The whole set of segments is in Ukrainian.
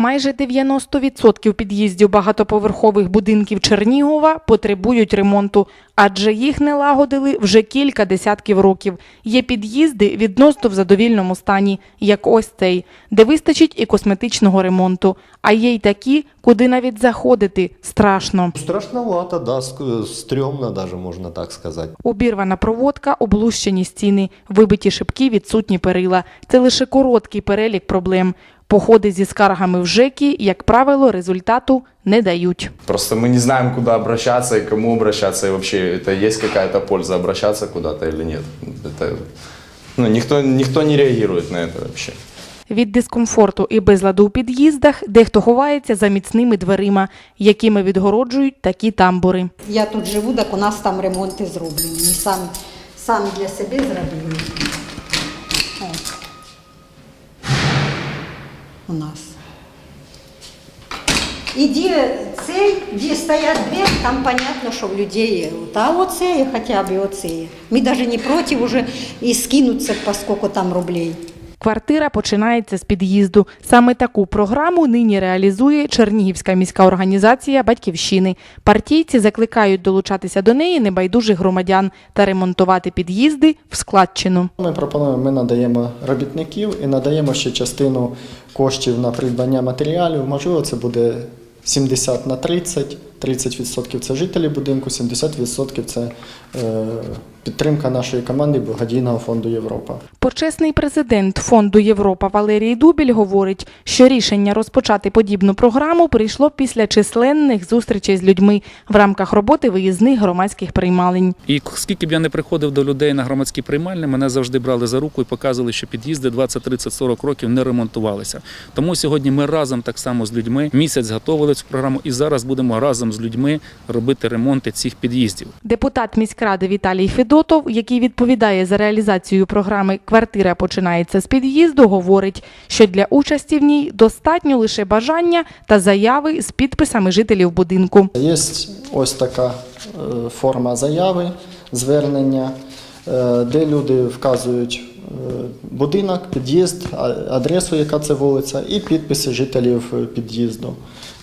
Майже 90% під'їздів багатоповерхових будинків Чернігова потребують ремонту, адже їх не лагодили вже кілька десятків років. Є під'їзди відносно в задовільному стані, як ось цей, де вистачить і косметичного ремонту. А є й такі, куди навіть заходити страшно. Страшновато, да, стрёмно даже, можно так сказать. Обірвана проводка, облущені стіни, вибиті шибки, відсутні перила. Це лише короткий перелік проблем. Походи зі скаргами в ЖЕКі, як правило, результату не дають. Просто мы не знаем, куда обращаться и кому обращаться, и вообще это есть какая-то польза обращаться куда-то или нет. Это, ну, никто, никто не реагирует на это вообще. Від дискомфорту і безладу у під'їздах дехто ховається за міцними дверима, якими відгороджують такі тамбури. Я тут живу, так у нас там ремонти зроблені. Ми самі, самі для себе зробили. От. У нас. І де цей, де стоять двері, там понятно, що в людей. вот, А оце хоча б оце. Ми навіть не проти вже і скинуться, поскольку там рублей. Квартира починається з під'їзду. Саме таку програму нині реалізує Чернігівська міська організація Батьківщини. Партійці закликають долучатися до неї небайдужих громадян та ремонтувати під'їзди в складчину. Ми пропонуємо, ми надаємо робітників і надаємо ще частину коштів на придбання матеріалів. Можливо, це буде 70 на 30. 30% це жителі будинку, 70% це е, підтримка нашої команди Благодійного фонду Європа. Почесний президент фонду Європа Валерій Дубіль говорить, що рішення розпочати подібну програму прийшло після численних зустрічей з людьми в рамках роботи виїзних громадських приймалень. І скільки б я не приходив до людей на громадські приймальні, мене завжди брали за руку і показували, що під'їзди 20, 30, 40 років не ремонтувалися. Тому сьогодні ми разом так само з людьми місяць готували цю програму і зараз будемо разом з людьми робити ремонти цих під'їздів. Депутат міськради Віталій Федотов, який відповідає за реалізацію програми Квартира починається з під'їзду, говорить, що для участі в ній достатньо лише бажання та заяви з підписами жителів будинку. Є ось така е, форма заяви, звернення, е, де люди вказують е, будинок, під'їзд, адресу, яка це вулиця, і підписи жителів під'їзду.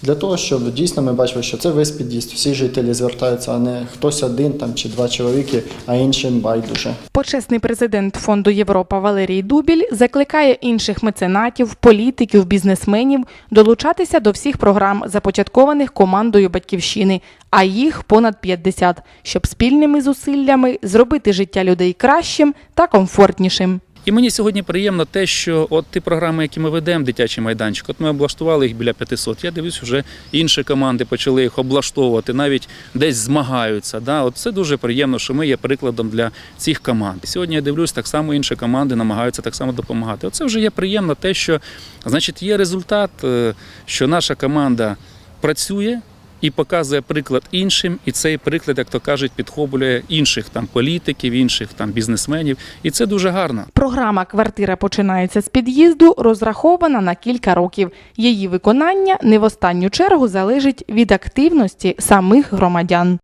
Для того, щоб дійсно ми бачили, що це весь під'їзд, всі жителі звертаються, а не хтось один там чи два чоловіки, а іншим байдуже. Почесний президент фонду Європа Валерій Дубіль закликає інших меценатів, політиків, бізнесменів долучатися до всіх програм, започаткованих командою Батьківщини, а їх понад 50, щоб спільними зусиллями зробити життя людей кращим та комфортнішим. І мені сьогодні приємно те, що от ті програми, які ми ведемо, дитячий майданчик, от ми облаштували їх біля 500. Я дивлюсь, вже інші команди почали їх облаштовувати, навіть десь змагаються. Да? От це дуже приємно, що ми є прикладом для цих команд. Сьогодні я дивлюсь, так само інші команди намагаються так само допомагати. Оце вже є приємно те, що значить є результат, е, що наша команда працює. І показує приклад іншим, і цей приклад, як то кажуть, підхоплює інших там політиків, інших там бізнесменів, і це дуже гарно. Програма Квартира починається з під'їзду розрахована на кілька років. Її виконання не в останню чергу залежить від активності самих громадян.